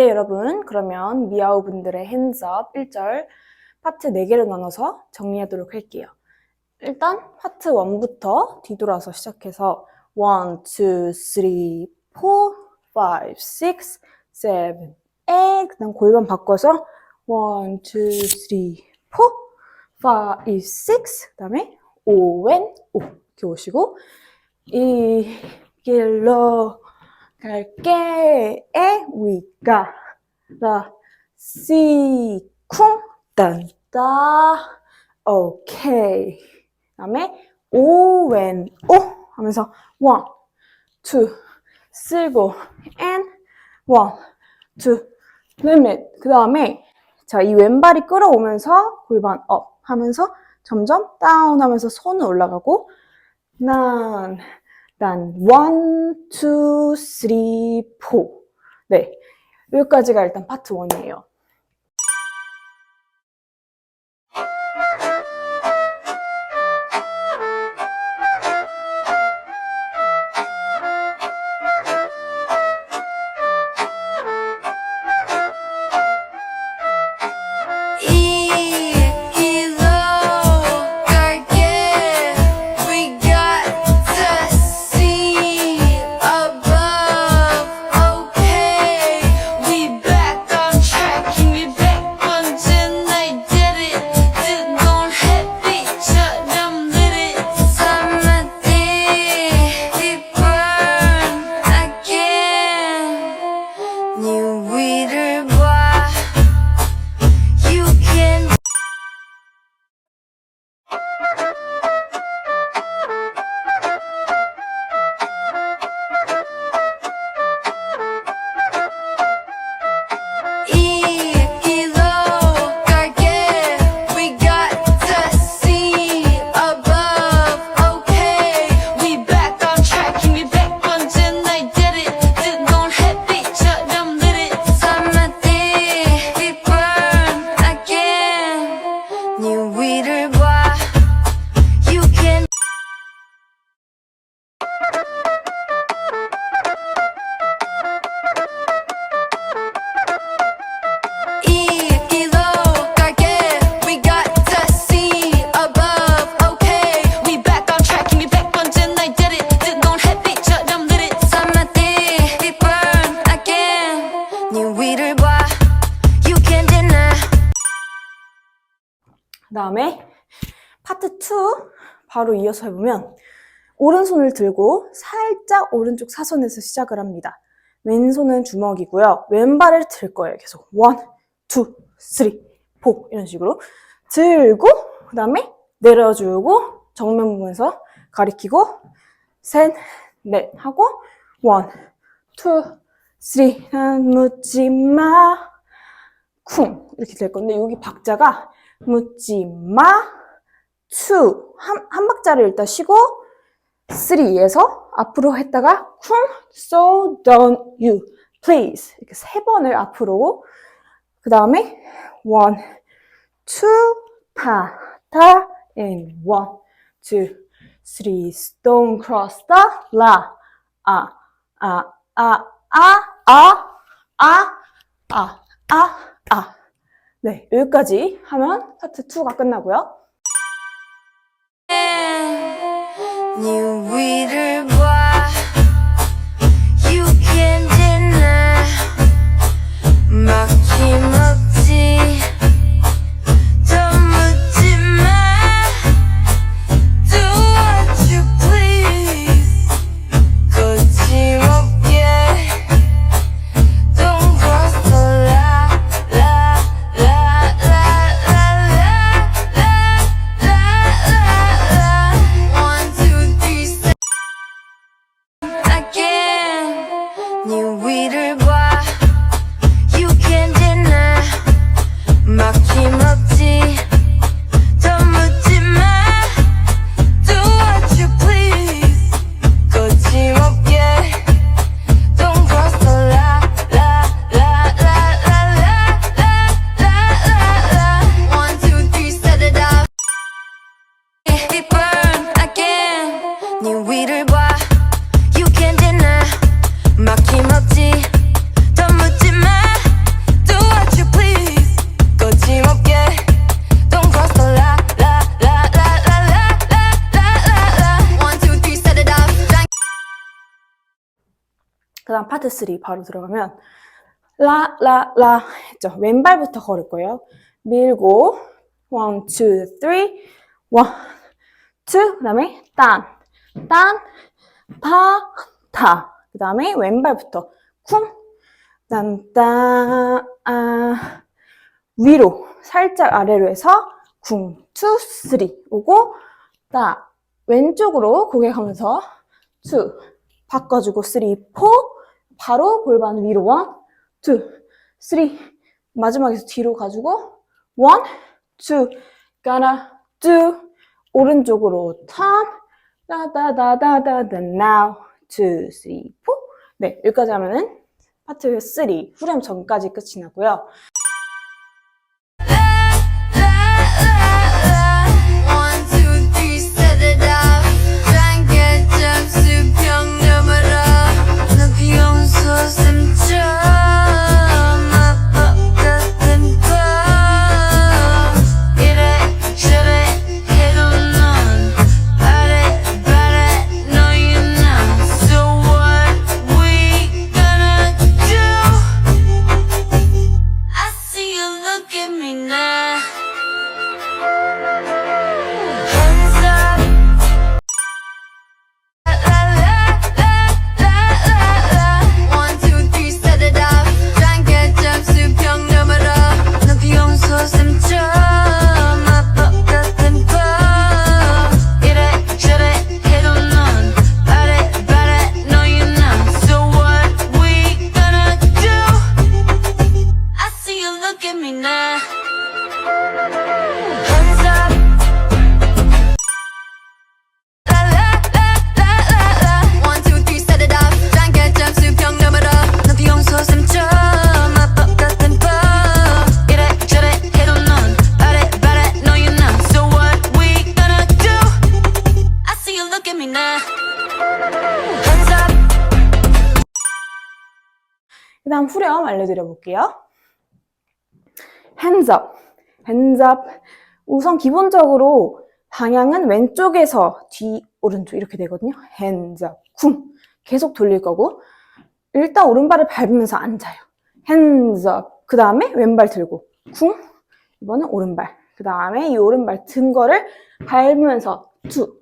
네, 여러분. 그러면 미아오 분들의 핸즈업 1절 파트 4개로 나눠서 정리하도록 할게요. 일단 파트 1부터 뒤돌아서 시작해서 1, 2, 3, 4, 5, 6, 7, 8 그다음 골반 바꿔서 1, 2, 3, 4, 5, 6, 그다음에 5 and 5 이렇게 오시고 이 길로 갈게 에 위가 라. 시쿵 딴따 오케이. 그다음에 오웬 오 하면서 원, 투 쓰고 and 원, 투 리밋. 그 다음에 자 이 왼발이 끌어오면서 골반 업 하면서 점점 다운 하면서 손은 올라가고 난, 투, 쓰리, 포. 네. 여기까지가 일단 파트 1이에요. Reader. 다음에 파트 2 바로 이어서 해보면 오른손을 들고 살짝 오른쪽 사선에서 시작을 합니다. 왼손은 주먹이고요. 왼발을 들 거예요. 계속 원, 투, 쓰리, 포 이런 식으로 들고 그 다음에 내려주고 정면 보면서 가리키고 셋, 넷 하고 원, 투, 쓰리 난 묻지 마 쿵 이렇게 될 건데 여기 박자가 묻지 마투 한, 한 박자를 일단 쉬고 3에서 앞으로 했다가 쿵 so don't you please 이렇게 세 번을 앞으로 그 다음에 one two 타 타 and one two three stone cross the la 아 아 아 아 아 아 아 아 아 네 여기까지 하면 파트 2가 끝나고요. 네 막힘없 You can't deny. Do what you please. 거침없게. Don't cross the One, two, three, set it 파트 3 바로 들어가면 라, 라, 라 했죠. 왼발부터 걸을 거예요. 밀고 one, two, three, one, two, 그 다음에 딴, 딴, 타, 타. 그 다음에 왼발부터 쿵, 딴, 딴, 아, 위로 살짝 아래로 해서 쿵, 투, 쓰리 오고 따, 왼쪽으로 고개 가면서 투, 바꿔주고 쓰리, 포, 바로 골반 위로 원, 투, 쓰리, 마지막에서 뒤로 가지고 원, 투, 가나, 두, 오른쪽으로 턴, 다다다다다다, now, two, three, four. 네, 여기까지 하면은 파트 3, 후렴 전까지 끝이 나고요. 후렴 알려드려 볼게요. hands up, hands up. 우선 기본적으로 방향은 왼쪽에서 뒤, 오른쪽 이렇게 되거든요. hands up, 쿵. 계속 돌릴 거고. 일단 오른발을 밟으면서 앉아요. hands up. 그 다음에 왼발 들고, 쿵. 이번엔 오른발. 그 다음에 이 오른발 든 거를 밟으면서 투.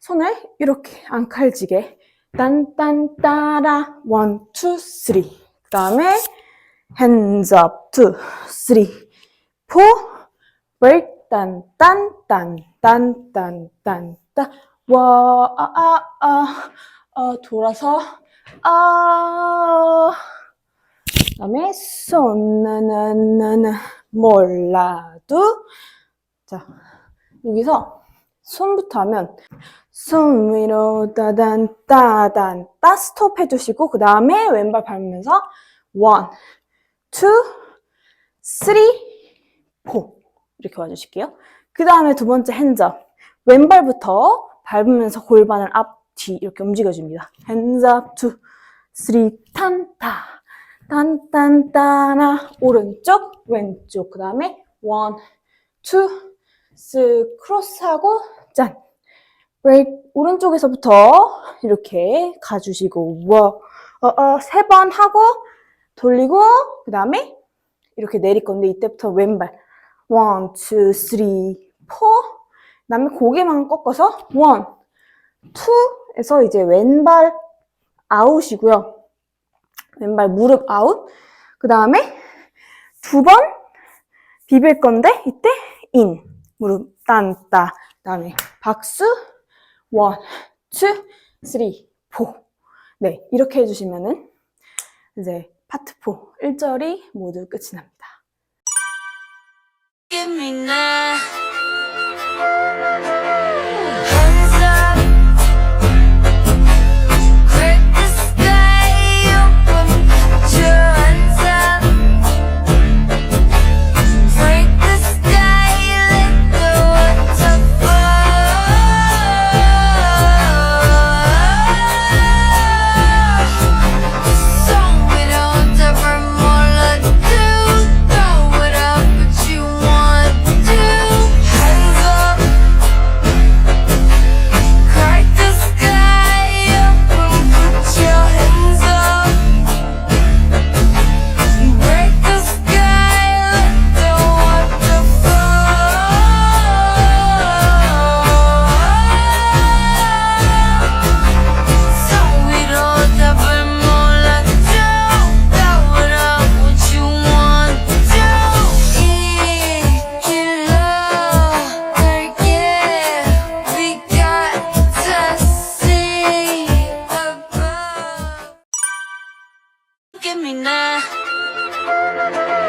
손을 이렇게 앙칼지게 딴딴따라 원, 투, 쓰리. 그 다음에 hands up, two, three, four, break, 딴, 딴, 딴, 딴, 딴, 딴, 딴, 와, 아, 아, 아, 아, 돌아서, 아, 그 다음에 손, 나, 나, 나, 나, 몰라도, 자, 여기서 손부터 하면, 손 위로 따단 따단 따 스톱 해주시고 그 다음에 왼발 밟으면서 one, two, three, four 이렇게 와주실게요. 그 다음에 두 번째 핸즈업. 왼발부터 밟으면서 골반을 앞, 뒤 이렇게 움직여줍니다. 핸즈업 two, three, 탄타 딴딴따나 오른쪽 왼쪽. 그 다음에 one, two, 쓱 크로스하고 짠 브레이크 오른쪽에서부터 이렇게 가주시고 와, 어, 어, 세 번 하고 돌리고 그 다음에 이렇게 내릴 건데 이때부터 왼발. 원, 투, 쓰리, 포 그다음에 고개만 꺾어서 원, 투에서 이제 왼발 아웃이고요. 왼발 무릎 아웃. 그 다음에 두 번 비빌 건데 이때 인 무릎 딴따. 그 다음에 박수 원, 투, 쓰리, 포. 네, 이렇게 해주시면은 이제 파트 4, 1절이 모두 끝이 납니다. give me now.